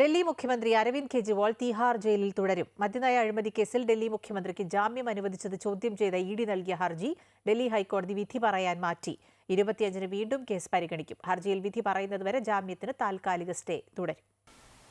ഡൽഹി മുഖ്യമന്ത്രി അരവിന്ദ് കെജ്രിവാൾ തീഹാർ ജയിലിൽ തുടരും. മദ്യനയ അഴിമതി കേസിൽ ഡൽഹി മുഖ്യമന്ത്രിക്ക് ജാമ്യം അനുവദിച്ചത് ചോദ്യം ചെയ്ത ഇ ഡി നൽകിയ ഹർജി ഡൽഹി ഹൈക്കോടതി വിധി പറയാൻ മാറ്റി. ഇരുപത്തിയഞ്ചിന് വീണ്ടും കേസ് പരിഗണിക്കും. ഹർജിയിൽ വിധി പറയുന്നതുവരെ ജാമ്യത്തിന് താൽക്കാലിക സ്റ്റേ തുടരും.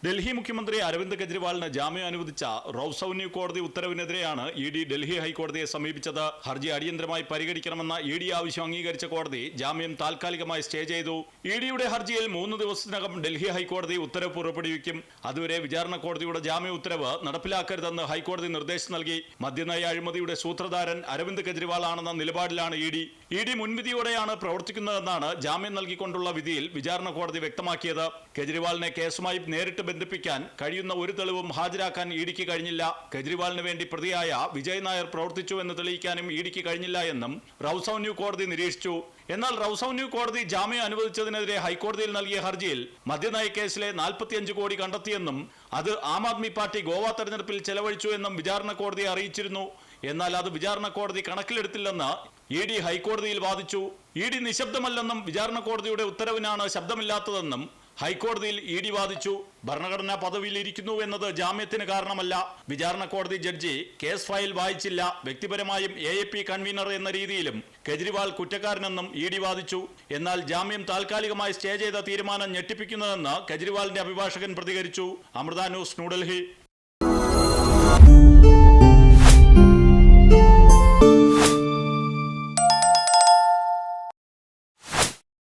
ഡൽഹി മുഖ്യമന്ത്രി അരവിന്ദ് കെജ്രിവാളിന് ജാമ്യം അനുവദിച്ച റൌസൌന്യു കോടതി ഉത്തരവിനെതിരെയാണ് ഇ ഡി ഡൽഹി ഹൈക്കോടതിയെ സമീപിച്ചത്. ഹർജി അടിയന്തരമായി പരിഗണിക്കണമെന്ന ഇ ഡി ആവശ്യം അംഗീകരിച്ച കോടതി ജാമ്യം താൽക്കാലികമായി സ്റ്റേ ചെയ്തു. ഇ ഡിയുടെ ഹർജിയിൽ മൂന്ന് ദിവസത്തിനകം ഡൽഹി ഹൈക്കോടതി ഉത്തരവ് പുറപ്പെടുവിക്കും. അതുവരെ വിചാരണ കോടതിയുടെ ജാമ്യ ഉത്തരവ് നടപ്പിലാക്കരുതെന്ന് ഹൈക്കോടതി നിർദ്ദേശം നൽകി. മദ്യനയ അഴിമതിയുടെ സൂത്രധാരൻ അരവിന്ദ് കെജ്രിവാൾ ആണെന്ന നിലപാടിലാണ് ഇ ഡി. ഇ ഡി മുൻവിധിയോടെയാണ് പ്രവർത്തിക്കുന്നതെന്നാണ് ജാമ്യം നൽകിക്കൊണ്ടുള്ള വിധിയിൽ വിചാരണ കോടതി വ്യക്തമാക്കിയത്. കെജ്രിവാളിനെ കേസുമായി നേരിട്ട് ബന്ധിപ്പിക്കാൻ കഴിയുന്ന ഒരു തെളിവും ഹാജരാക്കാൻ ഇ ഡിക്ക് കഴിഞ്ഞില്ല. കെജ്രിവാളിന് വേണ്ടി പ്രതിയായ വിജയ് നായർ പ്രവർത്തിച്ചു എന്ന് തെളിയിക്കാനും ഇ ഡിക്ക് കഴിഞ്ഞില്ല എന്നും റൌസൌന്യു കോടതി നിരീക്ഷിച്ചു. എന്നാൽ റൌസൌന്യു കോടതി ജാമ്യം അനുവദിച്ചതിനെതിരെ ഹൈക്കോടതിയിൽ നൽകിയ ഹർജിയിൽ മദ്യനയ കേസിലെ നാൽപ്പത്തിയഞ്ച് കോടി കണ്ടെത്തിയെന്നും അത് ആം ആദ്മി പാർട്ടി ഗോവ തെരഞ്ഞെടുപ്പിൽ ചെലവഴിച്ചു എന്നും വിചാരണ കോടതിയെ അറിയിച്ചിരുന്നു. എന്നാൽ അത് വിചാരണ കോടതി കണക്കിലെടുത്തില്ലെന്ന് ഇ ഡി ഹൈക്കോടതിയിൽ വാദിച്ചു. ഇ ഡി നിശബ്ദമല്ലെന്നും വിചാരണ കോടതിയുടെ ഉത്തരവിനാണ് ശബ്ദമില്ലാത്തതെന്നും ഹൈക്കോടതിയിൽ ഇ ഡി വാദിച്ചു. ഭരണഘടനാ പദവിയിൽ ഇരിക്കുന്നു എന്നത് ജാമ്യത്തിന് കാരണമല്ല. വിചാരണ കോടതി ജഡ്ജി കേസ് ഫയൽ വായിച്ചില്ല. വ്യക്തിപരമായും എ എ പി കൺവീനർ എന്ന രീതിയിലും കെജ്രിവാൾ കുറ്റക്കാരനെന്നും ഇ ഡി വാദിച്ചു. എന്നാൽ ജാമ്യം താൽക്കാലികമായി സ്റ്റേ ചെയ്ത തീരുമാനം ഞെട്ടിപ്പിക്കുന്നതെന്ന് കെജ്രിവാളിന്റെ അഭിഭാഷകൻ പ്രതികരിച്ചു. അമൃത ന്യൂസ് ന്യൂഡൽഹി.